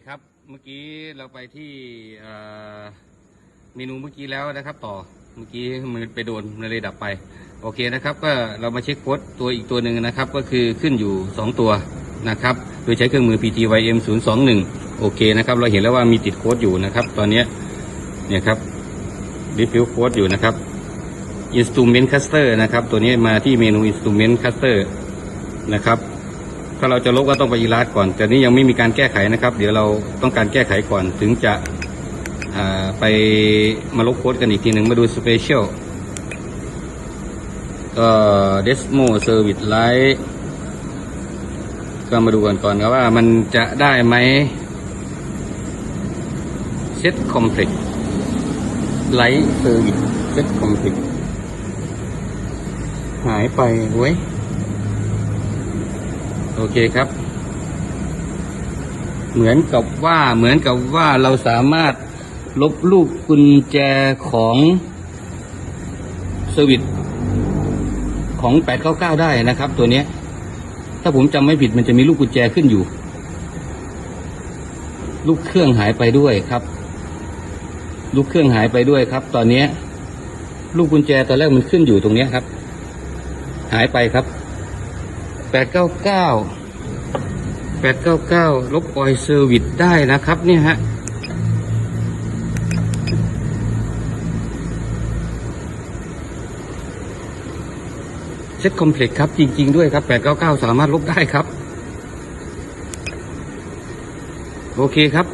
คครับ เมื่อกี้เราไปที่เมนูเมื่อกี้แล้วนะครับ ต่อเมื่อกี้มันไปโดนมันเลยดับไป โอเคนะครับ ก็เรามาเช็คโค้ดตัวอีกตัวหนึ่งนะครับ ก็คือขึ้นอยู่ 2 ตัวนะครับ โดยใช้เครื่องมือ PTYM 021โอเคนะครับ เราเห็นแล้วว่ามีติดโค้ดอยู่นะครับ ตอนนี้เนี่ยครับรีฟิลโค้ดอยู่นะครับ Instrument Cluster นะครับ ตัวนี้มาที่เมนู Instrument Cluster นะครับ ถ้าเราจะลบก็ต้องไปอีลาดก่อน แต่นี้ยังไม่มีการแก้ไขนะครับ เดี๋ยวเราต้องการแก้ไขก่อนถึงจะไปมาลบโค้ดกันอีกทีหนึ่งมาดู Special ก็ Desmo Service Light ก็มาดูกันก่อนครับว่ามันจะได้ไหม Set Complex Light Service Set Complex หายไปเว้ย โอเคครับ เหมือนกับว่าเหมือนกับว่าเราสามารถลบลูกกุญแจของเซอร์วิสของ 899 ได้นะครับ ตัวนี้ ถ้าผมจำไม่ผิดมันจะมีลูกกุญแจขึ้นอยู่ ลูกเครื่องหายไปด้วยครับ ลูกเครื่องหายไปด้วยครับ ตอนนี้ ลูกกุญแจตอนแรกมันขึ้นอยู่ตรงนี้ครับ หายไปครับ แปดเก้าเก้าแปดเก้าเก้าลบออยเซอร์วิสได้นะครับเนี่ยฮะเซ็ตคอมเพล็กซ์ครับ จริง ๆ ด้วยครับแปดเก้าเก้าสามารถลบได้ครับ โอเคครับ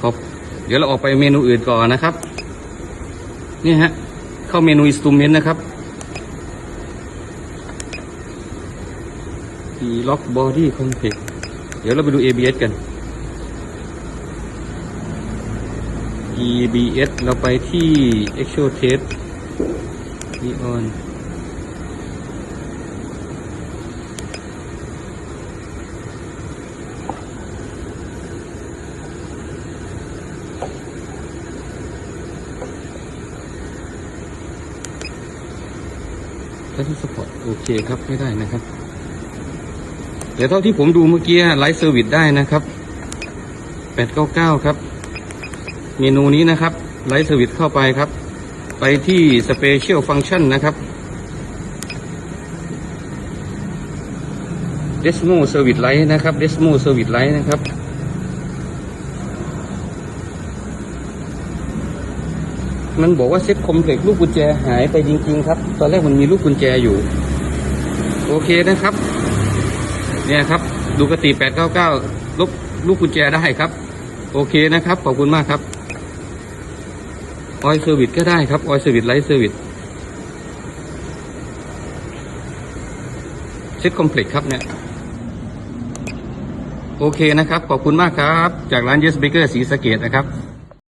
ขอบเดี๋ยวเราออกไปเมนูอื่นก่อนนะครับ นี่ฮะ เข้าเมนู Instrument นะครับ e lock body complex เดี๋ยวเราไปดู ABS กัน EBS เราไปที่ actual test neon แล้วที่สปอร์ตโอเคครับ ไม่ได้นะครับ แต่เท่าที่ผมดูเมื่อกี้ไลฟ์เซอร์วิสได้นะครับ899ครับ เมนูนี้นะครับไลฟ์เซอร์วิสเข้าไปครับ ไปที่ Special Function นะครับ Desmo Service Light นะครับ Desmo Service Light นะครับมันบอกว่าเซ็ตคอมเพล็กลูกกุญแจหายไปจริง ๆ ครับ ตอนแรกมันมีลูกกุญแจอยู่ โอเคนะครับ เนี่ยครับ ดูกติ899ลบลูกกุญแจได้ครับ โอเคนะครับ ขอบคุณมากครับออยเซอร์วิสก็ได้ครับออยเซอร์วิสไลท์เซอร์วิสเซ็ตคอมเพล็กครับเนี่ย โอเคนะครับ ขอบคุณมากครับ จากร้าน Yes Baker สีสะเกดนะครับ